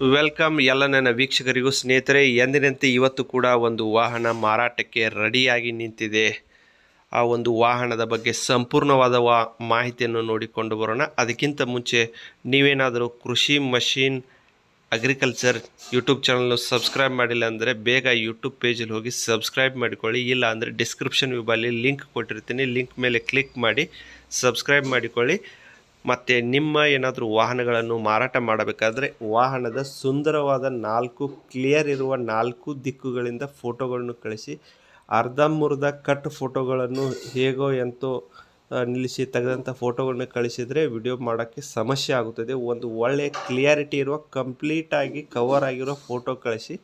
Welcome ಎಲ್ಲ ನನ್ನ ವೀಕ್ಷಕರಿಗೂ ಸ್ನೇಹಿತರೆ, ಎಂದಿನಂತೆ ಇವತ್ತು ಕೂಡ ಒಂದು ವಾಹನ ಮಾರಾಟಕ್ಕೆ ರೆಡಿಯಾಗಿ ನಿಂತಿದೆ. ಆ ಒಂದು ವಾಹನದ ಬಗ್ಗೆ ಸಂಪೂರ್ಣವಾದ ವಾ ಮಾಹಿತಿಯನ್ನು ನೋಡಿಕೊಂಡು ಬರೋಣ. ಅದಕ್ಕಿಂತ ಮುಂಚೆ ನೀವೇನಾದರೂ ಕೃಷಿ ಮಷೀನ್ ಅಗ್ರಿಕಲ್ಚರ್ ಯೂಟ್ಯೂಬ್ ಚಾನಲ್ನ ಸಬ್ಸ್ಕ್ರೈಬ್ ಮಾಡಿಲ್ಲ ಅಂದರೆ ಬೇಗ ಯೂಟ್ಯೂಬ್ ಪೇಜಲ್ಲಿ ಹೋಗಿ ಸಬ್ಸ್ಕ್ರೈಬ್ ಮಾಡಿಕೊಳ್ಳಿ. ಇಲ್ಲ ಅಂದರೆ ಡಿಸ್ಕ್ರಿಪ್ಷನ್ ವಿಭಾಗಲ್ಲಿ ಲಿಂಕ್ ಕೊಟ್ಟಿರ್ತೀನಿ. ಲಿಂಕ್ ಮೇಲೆ ಕ್ಲಿಕ್ ಮಾಡಿ ಸಬ್ಸ್ಕ್ರೈಬ್ ಮಾಡಿಕೊಳ್ಳಿ. ಮತ್ತು ನಿಮ್ಮ ಏನಾದರೂ ವಾಹನಗಳನ್ನು ಮಾರಾಟ ಮಾಡಬೇಕಾದ್ರೆ ವಾಹನದ ಸುಂದರವಾದ ನಾಲ್ಕು ಕ್ಲಿಯರ್ ಇರುವ ನಾಲ್ಕು ದಿಕ್ಕುಗಳಿಂದ ಫೋಟೋಗಳನ್ನು ಕಳಿಸಿ. ಮುರ್ಧ ಕಟ್ ಫೋಟೋಗಳನ್ನು ಹೇಗೋ ಎಂತೋ ನಿಲ್ಲಿಸಿ ತೆಗೆದಂಥ ಫೋಟೋಗಳನ್ನ ಕಳಿಸಿದರೆ ವಿಡಿಯೋ ಮಾಡೋಕ್ಕೆ ಸಮಸ್ಯೆ ಆಗುತ್ತದೆ. ಒಂದು ಒಳ್ಳೆಯ ಕ್ಲಿಯಾರಿಟಿ ಇರುವ ಕಂಪ್ಲೀಟಾಗಿ ಕವರ್ ಆಗಿರೋ ಫೋಟೋ ಕಳಿಸಿ.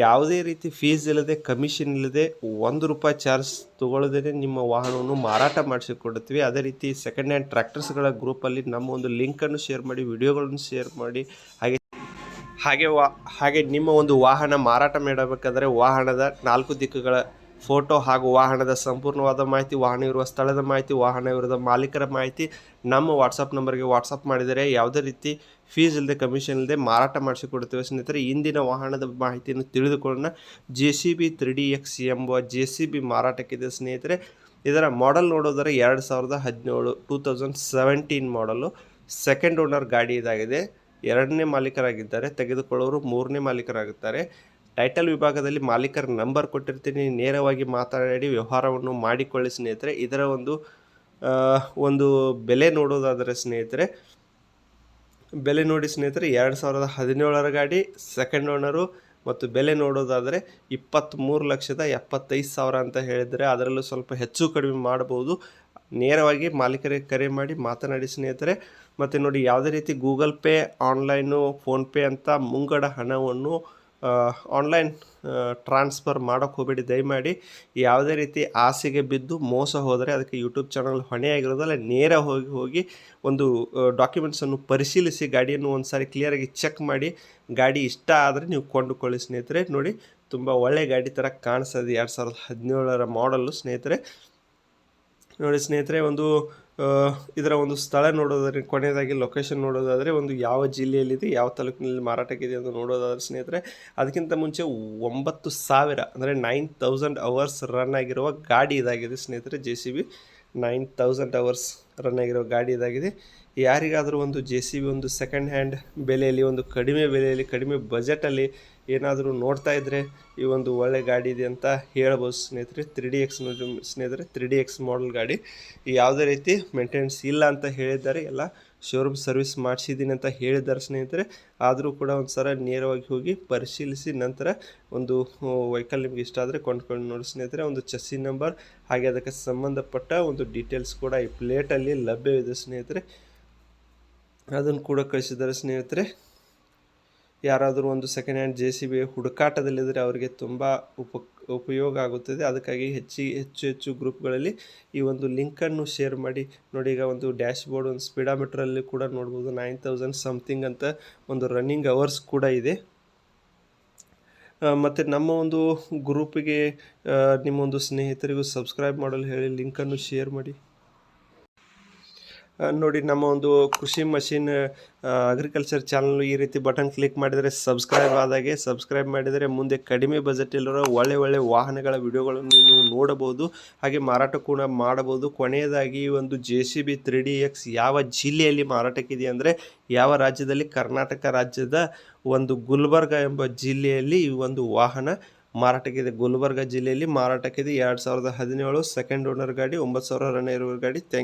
ಯಾವುದೇ ರೀತಿ ಫೀಸ್ ಇಲ್ಲದೆ ಕಮಿಷನ್ ಇಲ್ಲದೆ ಒಂದು ರೂಪಾಯಿ ಚಾರ್ಜ್ ತೊಗೊಳ್ಳದೇ ನಿಮ್ಮ ವಾಹನವನ್ನು ಮಾರಾಟ ಮಾಡಿಸಿಕೊಡುತ್ತೀವಿ. ಅದೇ ರೀತಿ ಸೆಕೆಂಡ್ ಹ್ಯಾಂಡ್ ಟ್ರ್ಯಾಕ್ಟರ್ಸ್ಗಳ ಗ್ರೂಪಲ್ಲಿ ನಮ್ಮ ಒಂದು ಲಿಂಕನ್ನು ಶೇರ್ ಮಾಡಿ, ವಿಡಿಯೋಗಳನ್ನು ಶೇರ್ ಮಾಡಿ. ಹಾಗೆ ಹಾಗೆ ವಾ, ಹಾಗೆ ನಿಮ್ಮ ಒಂದು ವಾಹನ ಮಾರಾಟ ಮಾಡಬೇಕಾದ್ರೆ ವಾಹನದ ನಾಲ್ಕು ದಿಕ್ಕುಗಳ ಫೋಟೋ ಹಾಗೂ ವಾಹನದ ಸಂಪೂರ್ಣವಾದ ಮಾಹಿತಿ, ವಾಹನ ಇರುವ ಸ್ಥಳದ ಮಾಹಿತಿ, ವಾಹನ ಇರುವ ಮಾಲೀಕರ ಮಾಹಿತಿ, ನಮ್ಮ ವಾಟ್ಸಪ್ ನಂಬರ್ಗೆ ವಾಟ್ಸಪ್ ಮಾಡಿದರೆ ಯಾವುದೇ ರೀತಿ ಫೀಸ್ ಇಲ್ಲದೆ ಕಮಿಷನ್ ಇಲ್ಲದೆ ಮಾರಾಟ ಮಾಡಿಸಿಕೊಡ್ತೇವೆ ಸ್ನೇಹಿತರೆ, ಇಂದಿನ ವಾಹನದ ಮಾಹಿತಿಯನ್ನು ತಿಳಿದುಕೊಳ್ಳೋಣ. J C B three D X ಎಂಬ ಜೆ ಸಿ ಬಿ ಮಾರಾಟಕ್ಕಿದೆ ಸ್ನೇಹಿತರೆ. ಇದರ ಮಾಡೆಲ್ ನೋಡೋದರೆ ಎರಡು ಸಾವಿರದ ಹದಿನೇಳು ಟೂ ತೌಸಂಡ್ ಸೆವೆಂಟೀನ್ ಮಾಡಲು ಸೆಕೆಂಡ್ ಓನರ್ ಗಾಡಿ ಇದಾಗಿದೆ. ಎರಡನೇ ಮಾಲೀಕರಾಗಿದ್ದಾರೆ. ತೆಗೆದುಕೊಳ್ಳೋರು ಮೂರನೇ ಮಾಲೀಕರಾಗುತ್ತಾರೆ. ಟೈಟಲ್ ವಿಭಾಗದಲ್ಲಿ ಮಾಲೀಕರ ನಂಬರ್ ಕೊಟ್ಟಿರ್ತೀನಿ. ನೇರವಾಗಿ ಮಾತನಾಡಿ ವ್ಯವಹಾರವನ್ನು ಮಾಡಿಕೊಳ್ಳಿ ಸ್ನೇಹಿತರೆ. ಇದರ ಒಂದು ಒಂದು ಬೆಲೆ ನೋಡೋದಾದರೆ ಸ್ನೇಹಿತರೆ, ಬೆಲೆ ನೋಡಿ ಸ್ನೇಹಿತರೆ, ಎರಡು ಸಾವಿರದ ಹದಿನೇಳರ ಗಾಡಿ ಸೆಕೆಂಡ್ ಓನರು ಮತ್ತು ಬೆಲೆ ನೋಡೋದಾದರೆ ಇಪ್ಪತ್ತ್ಮೂರು ಲಕ್ಷದ ಎಪ್ಪತ್ತೈದು ಸಾವಿರ ಅಂತ ಹೇಳಿದರೆ ಅದರಲ್ಲೂ ಸ್ವಲ್ಪ ಹೆಚ್ಚು ಕಡಿಮೆ ಮಾಡಬಹುದು ನೇರವಾಗಿ ಮಾಲೀಕರಿಗೆ ಕರೆ ಮಾಡಿ ಮಾತನಾಡಿ ಸ್ನೇಹಿತರೆ. ಮತ್ತು ನೋಡಿ, ಯಾವುದೇ ರೀತಿ ಗೂಗಲ್ ಪೇ, ಆನ್ಲೈನು, ಫೋನ್ಪೇ ಅಂತ ಮುಂಗಡ ಹಣವನ್ನು ಆನ್ಲೈನ್ ಟ್ರಾನ್ಸ್ಫರ್ ಮಾಡೋಕ್ಕೆ ಹೋಗಬೇಡಿ. ದಯಮಾಡಿ ಯಾವುದೇ ರೀತಿ ಆಸೆಗೆ ಬಿದ್ದು ಮೋಸ ಹೋದರೆ ಅದಕ್ಕೆ ಯೂಟ್ಯೂಬ್ ಚಾನಲ್ ಹೊಣೆಯಾಗಿರೋದಲ್ಲ ನೇರ ಹೋಗಿ ಹೋಗಿ ಒಂದು ಡಾಕ್ಯುಮೆಂಟ್ಸನ್ನು ಪರಿಶೀಲಿಸಿ, ಗಾಡಿಯನ್ನು ಒಂದು ಸಾರಿ ಕ್ಲಿಯರಾಗಿ ಚೆಕ್ ಮಾಡಿ. ಗಾಡಿ ಇಷ್ಟ ಆದರೆ ನೀವು ಕೊಂಡುಕೊಳ್ಳಿ ಸ್ನೇಹಿತರೆ. ನೋಡಿ, ತುಂಬ ಒಳ್ಳೆ ಗಾಡಿ ಥರ ಕಾಣಿಸೋದು ಎರಡು ಸಾವಿರದ ಹದಿನೇಳರ ಮಾಡಲ್ಲು ಸ್ನೇಹಿತರೆ. ನೋಡಿ ಸ್ನೇಹಿತರೆ, ಒಂದು ಇದರ ಒಂದು ಸ್ಥಳ ನೋಡೋದಾದರೆ, ಕೊನೆಯದಾಗಿ ಲೊಕೇಶನ್ ನೋಡೋದಾದರೆ, ಒಂದು ಯಾವ ಜಿಲ್ಲೆಯಲ್ಲಿದೆ, ಯಾವ ತಾಲೂಕಿನಲ್ಲಿ ಮಾರಾಟಕ್ಕಿದೆ ಅಂತ ನೋಡೋದಾದರೆ ಸ್ನೇಹಿತರೆ, ಅದಕ್ಕಿಂತ ಮುಂಚೆ ಒಂಬತ್ತು ಸಾವಿರ ಅಂದರೆ ನೈನ್ ತೌಸಂಡ್ ಅವರ್ಸ್ ರನ್ ಆಗಿರುವ ಗಾಡಿ ಇದಾಗಿದೆ ಸ್ನೇಹಿತರೆ J C B nine thousand hours run ಆಗಿರೋ ಗಾಡಿ ಇದಾಗಿದೆ. ಯಾರಿಗಾದರೂ ಒಂದು ಜೆ ಸಿ ಬಿ ಒಂದು ಸೆಕೆಂಡ್ ಹ್ಯಾಂಡ್ ಬೆಲೆಯಲ್ಲಿ, ಒಂದು ಕಡಿಮೆ ಬೆಲೆಯಲ್ಲಿ, ಕಡಿಮೆ ಬಜೆಟಲ್ಲಿ ಏನಾದರೂ ನೋಡ್ತಾ ಇದ್ದರೆ ಈ ಒಂದು ಒಳ್ಳೆ ಗಾಡಿ ಇದೆ ಅಂತ ಹೇಳ್ಬೋದು ಸ್ನೇಹಿತರೆ. ತ್ರೀ ಡಿ ಎಕ್ಸ್ ಸ್ನೇಹಿತರೆ ತ್ರೀ ಡಿ ಎಕ್ಸ್ ಮಾಡಲ್ ಗಾಡಿ. ಯಾವುದೇ ರೀತಿ ಮೇಂಟೆನೆನ್ಸ್ ಇಲ್ಲ ಅಂತ ಹೇಳಿದ್ದಾರೆ. ಎಲ್ಲ ಶೋರೂಮ್ ಸರ್ವಿಸ್ ಮಾಡಿಸಿದ್ದೀನಿ ಅಂತ ಹೇಳಿದ್ದಾರೆ ಸ್ನೇಹಿತರೆ ಆದರೂ ಕೂಡ ಒಂದು ಸಲ ನೇರವಾಗಿ ಹೋಗಿ ಪರಿಶೀಲಿಸಿ ನಂತರ ಒಂದು ವೆಹಿಕಲ್ ನಿಮ್ಗೆ ಇಷ್ಟ ಆದರೆ ಕೊಂಡ್ಕೊಂಡು ನೋಡಿ ಸ್ನೇಹಿತರೆ. ಒಂದು ಚಸ್ಸಿ ನಂಬರ್ ಹಾಗೆ ಅದಕ್ಕೆ ಸಂಬಂಧಪಟ್ಟ ಒಂದು ಡೀಟೇಲ್ಸ್ ಕೂಡ ಈ ಪ್ಲೇಟಲ್ಲಿ ಲಭ್ಯವಿದೆ ಸ್ನೇಹಿತರೆ. ಅದನ್ನು ಕೂಡ ಕಳಿಸಿದ್ದಾರೆ ಸ್ನೇಹಿತರೆ. ಯಾರಾದರೂ ಒಂದು second hand J C B ಹುಡುಕಾಟದಲ್ಲಿದ್ದರೆ ಅವರಿಗೆ ತುಂಬ ಉಪ, ಉಪಯೋಗ ಆಗುತ್ತದೆ. ಅದಕ್ಕಾಗಿ ಹೆಚ್ಚಿ, ಹೆಚ್ಚು ಹೆಚ್ಚು ಗ್ರೂಪ್ಗಳಲ್ಲಿ ಈ ಒಂದು ಲಿಂಕನ್ನು ಶೇರ್ ಮಾಡಿ. ನೋಡಿ, ಈಗ ಒಂದು ಡ್ಯಾಶ್ ಬೋರ್ಡ್ ಒಂದು ಸ್ಪೀಡಾಮೀಟ್ರಲ್ಲಿ ಕೂಡ ನೋಡ್ಬೋದು. ನೈನ್ ತೌಸಂಡ್ ಸಮಥಿಂಗ್ ಅಂತ ಒಂದು ರನ್ನಿಂಗ್ ಅವರ್ಸ್ ಕೂಡ ಇದೆ. ಮತ್ತು ನಮ್ಮ ಒಂದು ಗ್ರೂಪಿಗೆ ನಿಮ್ಮ ಒಂದು ಸ್ನೇಹಿತರಿಗೂ ಸಬ್ಸ್ಕ್ರೈಬ್ ಮಾಡಲು ಹೇಳಿ ಲಿಂಕನ್ನು ಶೇರ್ ಮಾಡಿ. ನೋಡಿ, ನಮ್ಮ ಒಂದು ಕೃಷಿ ಮಷಿನ್ ಅಗ್ರಿಕಲ್ಚರ್ ಚಾನಲ್ ಈ ರೀತಿ ಬಟನ್ ಕ್ಲಿಕ್ ಮಾಡಿದರೆ ಸಬ್ಸ್ಕ್ರೈಬ್ ಆದಾಗೆ ಸಬ್ಸ್ಕ್ರೈಬ್ ಮಾಡಿದರೆ ಮುಂದೆ ಕಡಿಮೆ ಬಜೆಟ್ ಇಲ್ಲಿರೋ ಒಳ್ಳೆ ಒಳ್ಳೆ ವಾಹನಗಳ ವಿಡಿಯೋಗಳನ್ನು ನೀವು ನೋಡಬಹುದು. ಹಾಗೆ ಮಾರಾಟ ಕೂಡ ಮಾಡಬಹುದು. ಕೊನೆಯದಾಗಿ ಈ ಒಂದು J C B three D X ಯಾವ ಜಿಲ್ಲೆಯಲ್ಲಿ ಮಾರಾಟಕ್ಕಿದೆ ಅಂದರೆ ಯಾವ ರಾಜ್ಯದಲ್ಲಿ ಕರ್ನಾಟಕ ರಾಜ್ಯದ ಒಂದು ಗುಲ್ಬರ್ಗ ಎಂಬ ಜಿಲ್ಲೆಯಲ್ಲಿ ಈ ಒಂದು ವಾಹನ ಮಾರಾಟಕ್ಕಿದೆ. ಗುಲ್ಬರ್ಗ ಜಿಲ್ಲೆಯಲ್ಲಿ ಮಾರಾಟಕ್ಕಿದೆ. ಎರಡು ಸಾವಿರದ ಹದಿನೇಳು ಸೆಕೆಂಡ್ ಓನರ್ ಗಾಡಿ, ಒಂಬತ್ತು ಸಾವಿರ ರನ್ ಇರುವ ಗಾಡಿ. ಥ್ಯಾಂಕ್